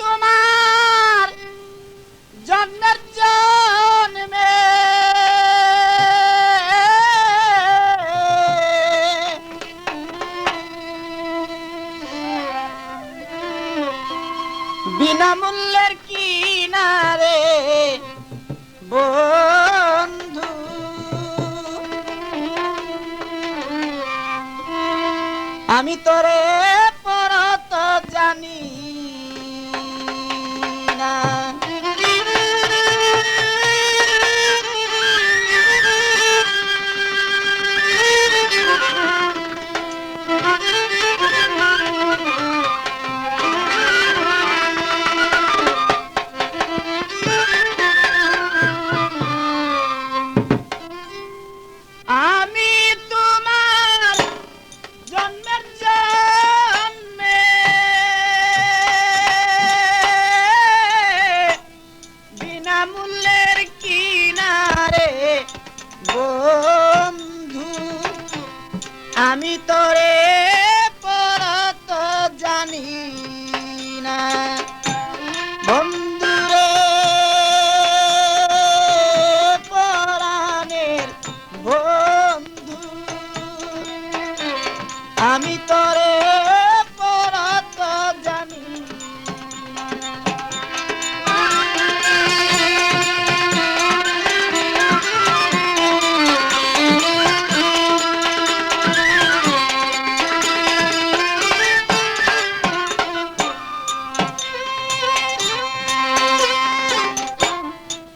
তোমার জন্মের জন্মে। বিনামূল্যের কিনারে বন্ধু। আমি তোরে পরত জানি। আমি তোরে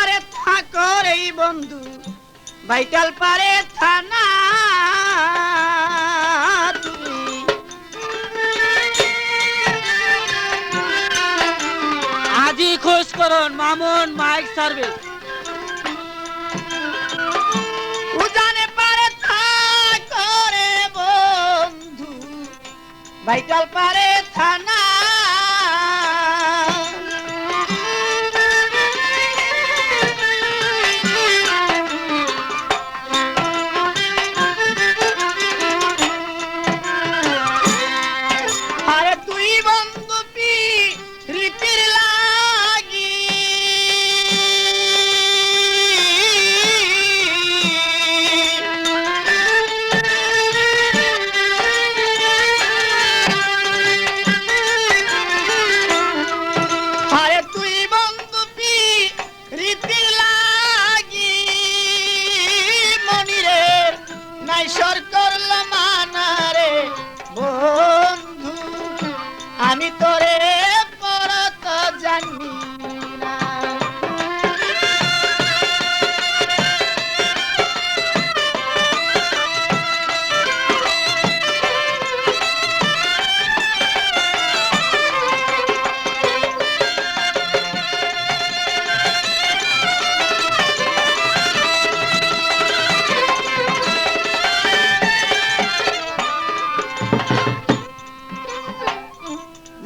পারে থাকর এই বন্ধু ভাইটাল পারে থানা আজই খোঁজ করুন মামুন মাইক সার্ভিস উজানে পারে থাকরে বন্ধু ভাইটাল পারে থানা আমি তোরে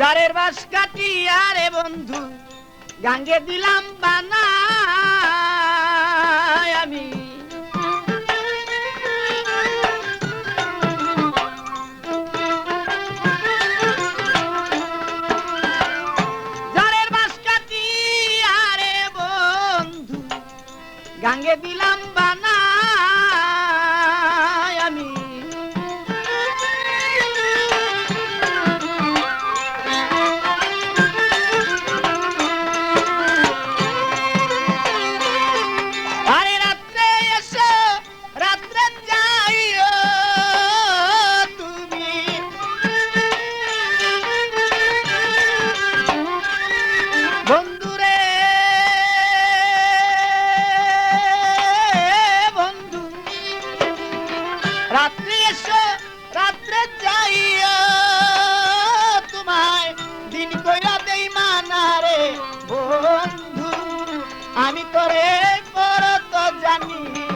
গাড়ের বাস কাটি রে বন্ধু গাঙ্গে দিলাম বানা আমি। আমি তোরে পর তো জানি।